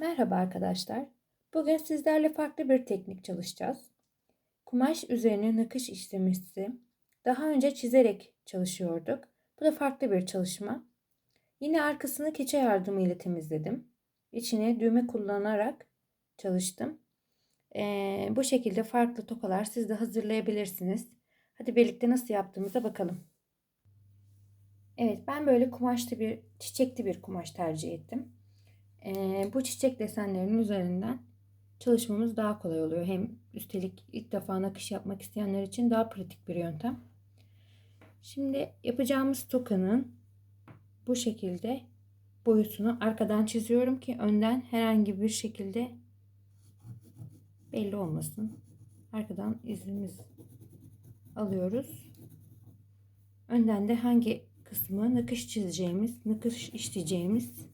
Merhaba arkadaşlar. Bugün sizlerle farklı bir teknik çalışacağız. Kumaş üzerine nakış işlemesi. Daha önce çizerek çalışıyorduk. Bu da farklı bir çalışma. Yine arkasını keçe yardımıyla temizledim. İçine düğme kullanarak çalıştım. Ee, bu şekilde farklı tokalar siz de hazırlayabilirsiniz. Hadi birlikte nasıl yaptığımıza bakalım. Evet ben böyle kumaşlı bir çiçekli bir kumaş tercih ettim bu çiçek desenlerinin üzerinden çalışmamız daha kolay oluyor. Hem üstelik ilk defa nakış yapmak isteyenler için daha pratik bir yöntem. Şimdi yapacağımız tokanın bu şekilde boyutunu arkadan çiziyorum ki önden herhangi bir şekilde belli olmasın. Arkadan izimiz alıyoruz. Önden de hangi kısmı nakış çizeceğimiz, nakış işleyeceğimiz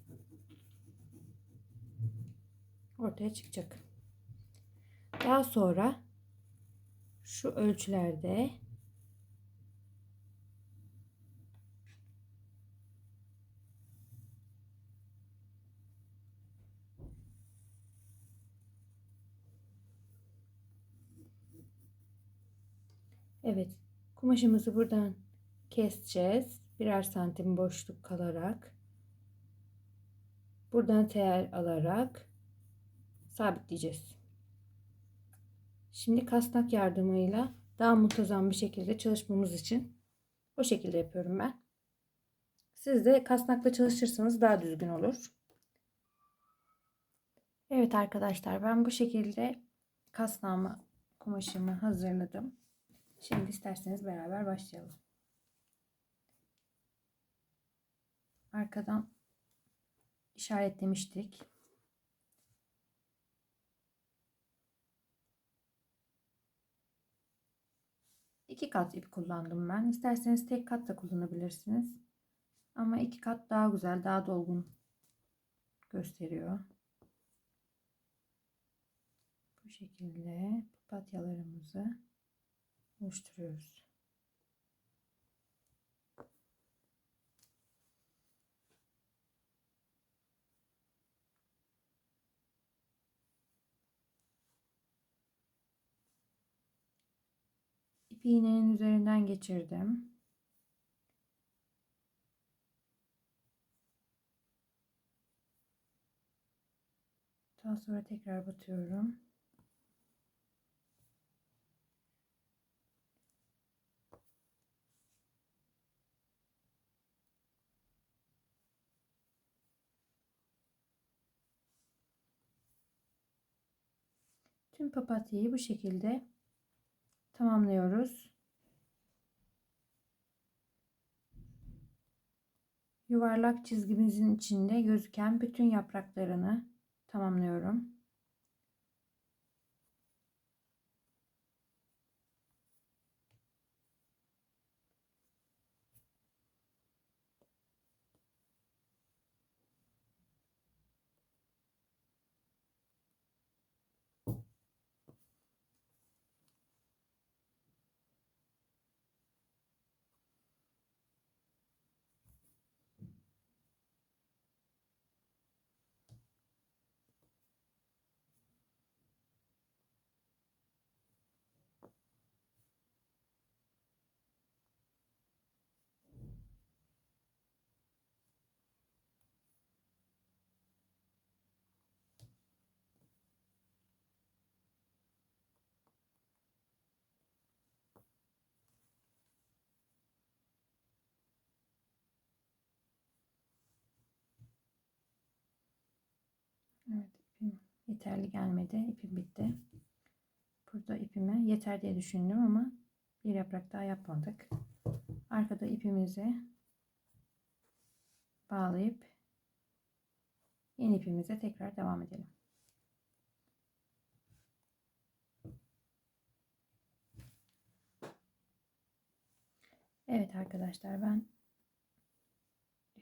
ortaya çıkacak. Daha sonra şu ölçülerde Evet, kumaşımızı buradan keseceğiz. Birer santim boşluk kalarak. Buradan tel alarak sabitleyeceğiz. Şimdi kasnak yardımıyla daha muntazam bir şekilde çalışmamız için o şekilde yapıyorum ben. Siz de kasnakla çalışırsanız daha düzgün olur. Evet arkadaşlar ben bu şekilde kasnağımı kumaşımı hazırladım. Şimdi isterseniz beraber başlayalım. Arkadan işaretlemiştik. İki kat ip kullandım ben. İsterseniz tek kat da kullanabilirsiniz. Ama iki kat daha güzel, daha dolgun gösteriyor. Bu şekilde papatyalarımızı oluşturuyoruz. İğnenin üzerinden geçirdim. Daha sonra tekrar batıyorum. Tüm papatyayı bu şekilde tamamlıyoruz. Yuvarlak çizgimizin içinde gözüken bütün yapraklarını tamamlıyorum. Evet ipim yeterli gelmedi. İpim bitti. Burada ipimi yeter diye düşündüm ama bir yaprak daha yapmadık. Arkada ipimizi bağlayıp yeni ipimize tekrar devam edelim. Evet arkadaşlar ben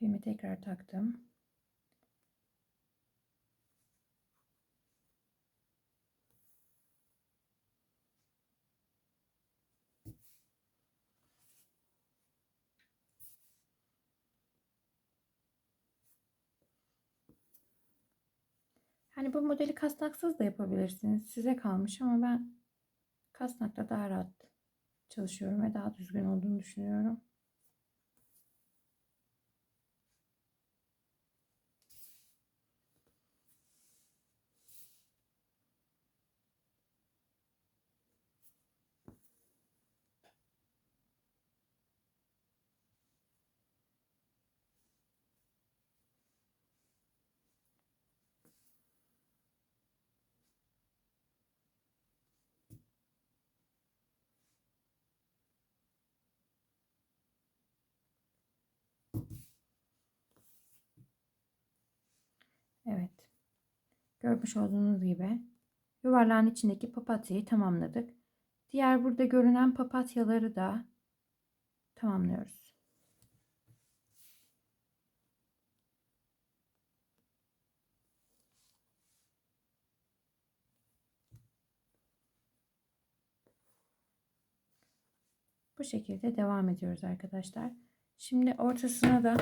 düğümü tekrar taktım. Hani bu modeli kasnaksız da yapabilirsiniz. Size kalmış ama ben kasnakla daha rahat çalışıyorum ve daha düzgün olduğunu düşünüyorum. Evet. Görmüş olduğunuz gibi yuvarlağın içindeki papatyayı tamamladık. Diğer burada görünen papatyaları da tamamlıyoruz. Bu şekilde devam ediyoruz arkadaşlar. Şimdi ortasına da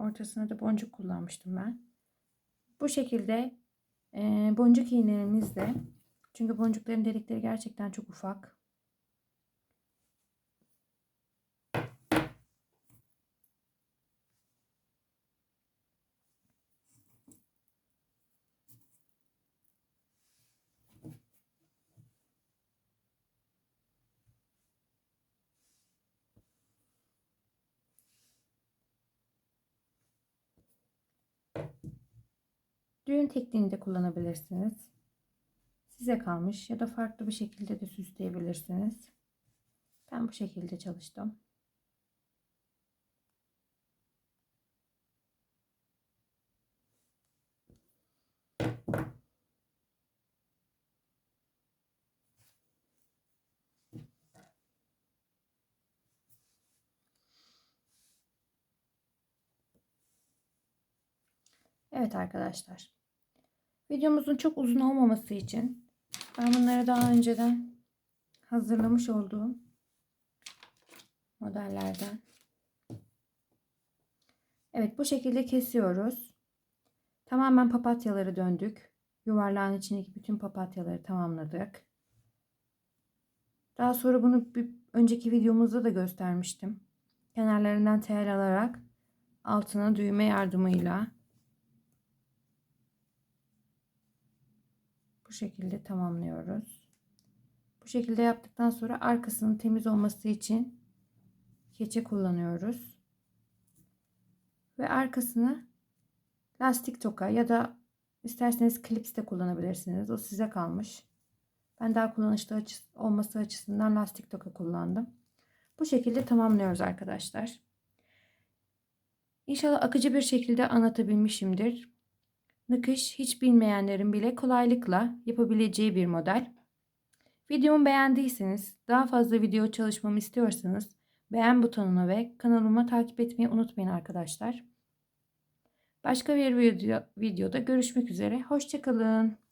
ortasına da boncuk kullanmıştım ben. Bu şekilde e, boncuk iğnenizle çünkü boncukların delikleri gerçekten çok ufak. Düğün tekniğini de kullanabilirsiniz. Size kalmış ya da farklı bir şekilde de süsleyebilirsiniz. Ben bu şekilde çalıştım. Evet arkadaşlar. Videomuzun çok uzun olmaması için ben bunları daha önceden hazırlamış olduğum modellerden. Evet bu şekilde kesiyoruz. Tamamen papatyaları döndük. Yuvarlağın içindeki bütün papatyaları tamamladık. Daha sonra bunu bir önceki videomuzda da göstermiştim. Kenarlarından tel alarak altına düğme yardımıyla bu şekilde tamamlıyoruz. Bu şekilde yaptıktan sonra arkasının temiz olması için keçe kullanıyoruz. Ve arkasını lastik toka ya da isterseniz klips de kullanabilirsiniz. O size kalmış. Ben daha kullanışlı olması açısından lastik toka kullandım. Bu şekilde tamamlıyoruz arkadaşlar. İnşallah akıcı bir şekilde anlatabilmişimdir. Nakış hiç bilmeyenlerin bile kolaylıkla yapabileceği bir model. Videomu beğendiyseniz, daha fazla video çalışmamı istiyorsanız beğen butonuna ve kanalıma takip etmeyi unutmayın arkadaşlar. Başka bir video, videoda görüşmek üzere. Hoşçakalın.